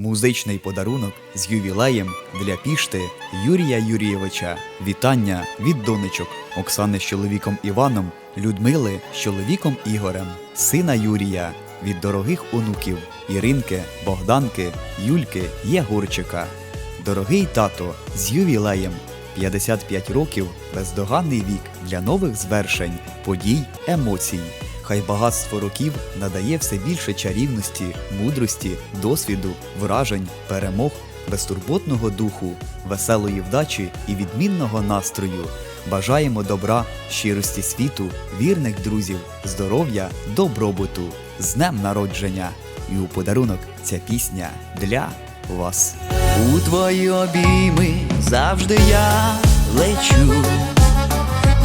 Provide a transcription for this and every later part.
Музичний подарунок з ювілеєм для пішти Юрія Юрійовича. Вітання від донечок Оксани з чоловіком Іваном, Людмили з чоловіком Ігорем, сина Юрія, від дорогих онуків Іринки, Богданки, Юльки, Єгорчика. Дорогий тато з ювілеєм 55 років бездоганний вік для нових звершень, подій, емоцій. Хай багатство років надає все більше чарівності, мудрості, досвіду, вражень, перемог, безтурботного духу, веселої вдачі і відмінного настрою. Бажаємо добра, щирості світу, вірних друзів, здоров'я, добробуту, з днем народження. І у подарунок ця пісня для вас. У твої обійми завжди я лечу,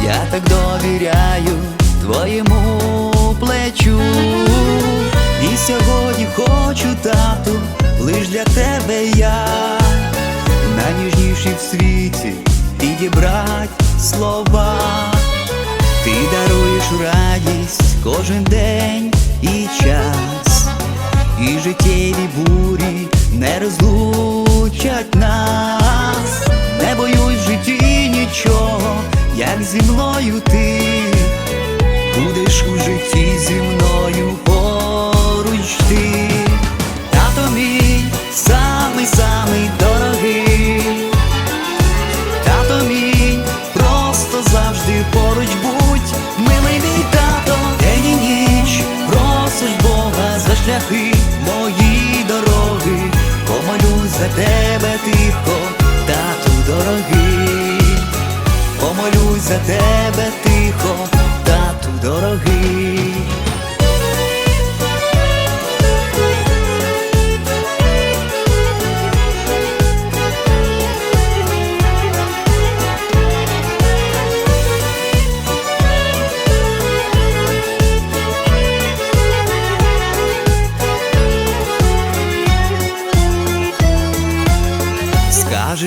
я так довіряю твоєму плечу. І сьогодні хочу, тату, лиш для тебе я, найніжніші в світі підібрать слова. Ти даруєш радість кожен день і час, і життєві бурі не розлучать нас. Не боюсь в житті нічого, як зі мною ти будеш у житті зі мною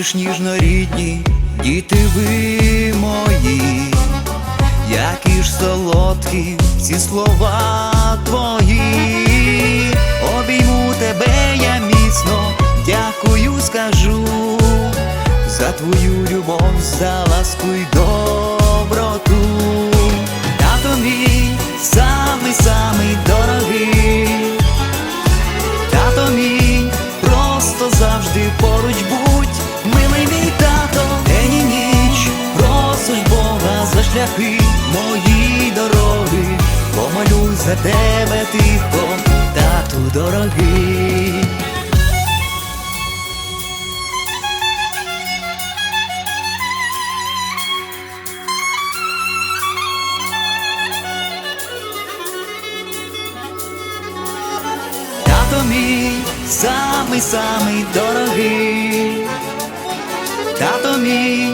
Скажеш ніжно діти ви мої, які ж солодкі ці слова твої, обійму тебе я міцно, дякую, скажу за твою любов, за ласку й доброту. Тато мій самий самий дорогий. Шляхи мої дороги, помолюсь за тебе тихо, тату дорогий. Тато мій самий самий дорогий, тато мій,